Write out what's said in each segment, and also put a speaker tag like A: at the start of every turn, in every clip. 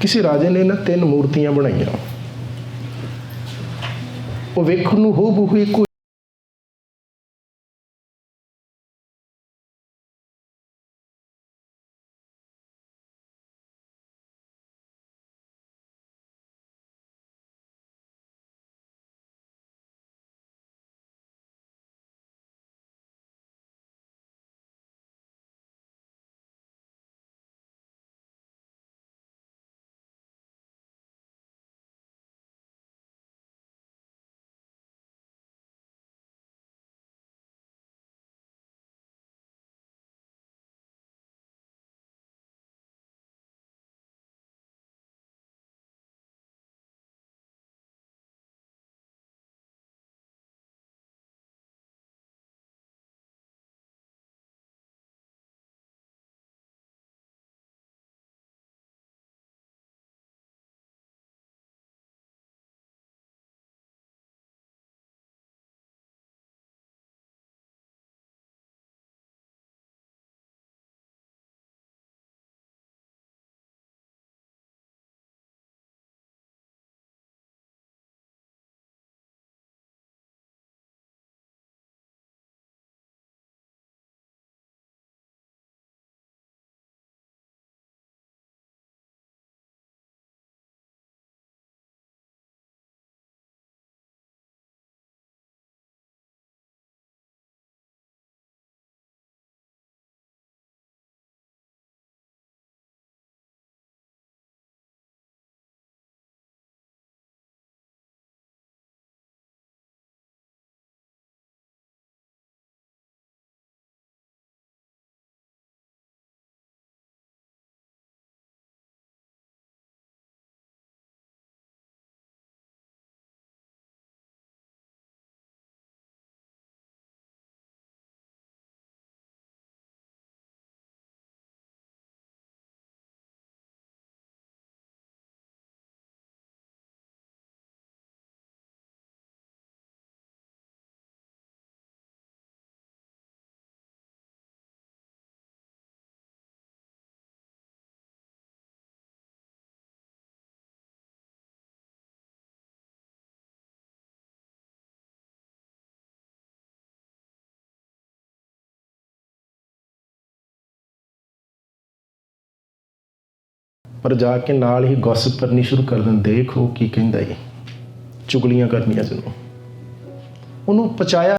A: ਕਿਸੇ ਰਾਜੇ ਨੇ ਨਾ ਤਿੰਨ ਮੂਰਤੀਆਂ ਬਣਾਈਆਂ। ਉਹ ਵੇਖਣ ਨੂੰ ਹੋ ਬਹੂ ਇੱਕੋ ਪਰ ਜਾ ਕੇ ਨਾਲ ਹੀ ਗੌਸਿਪ ਕਰਨੀ ਸ਼ੁਰੂ ਕਰ ਦਿੰਦੇ, ਦੇਖੋ ਕੀ ਕਹਿੰਦਾ ਏ ਚੁਗਲੀਆਂ ਕਰਨੀਆਂ ਜਦੋਂ। ਉਹਨੂੰ ਪਚਾਇਆ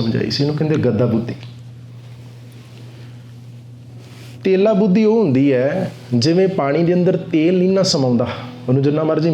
A: ਸਮਝਾਈ ਸੀ ਇਹਨੂੰ, ਕਹਿੰਦੇ ਗੱਦਾ ਬੁੱਧੀ। ਤੇਲਾ ਬੁੱਧੀ ਉਹ ਹੁੰਦੀ ਹੈ, ਜਿਵੇਂ ਪਾਣੀ ਦੇ ਅੰਦਰ ਤੇਲ ਨਹੀਂ ਨਾ ਸਮਾਉਂਦਾ, ਉਹਨੂੰ ਜਿੰਨਾ ਮਰਜ਼ੀ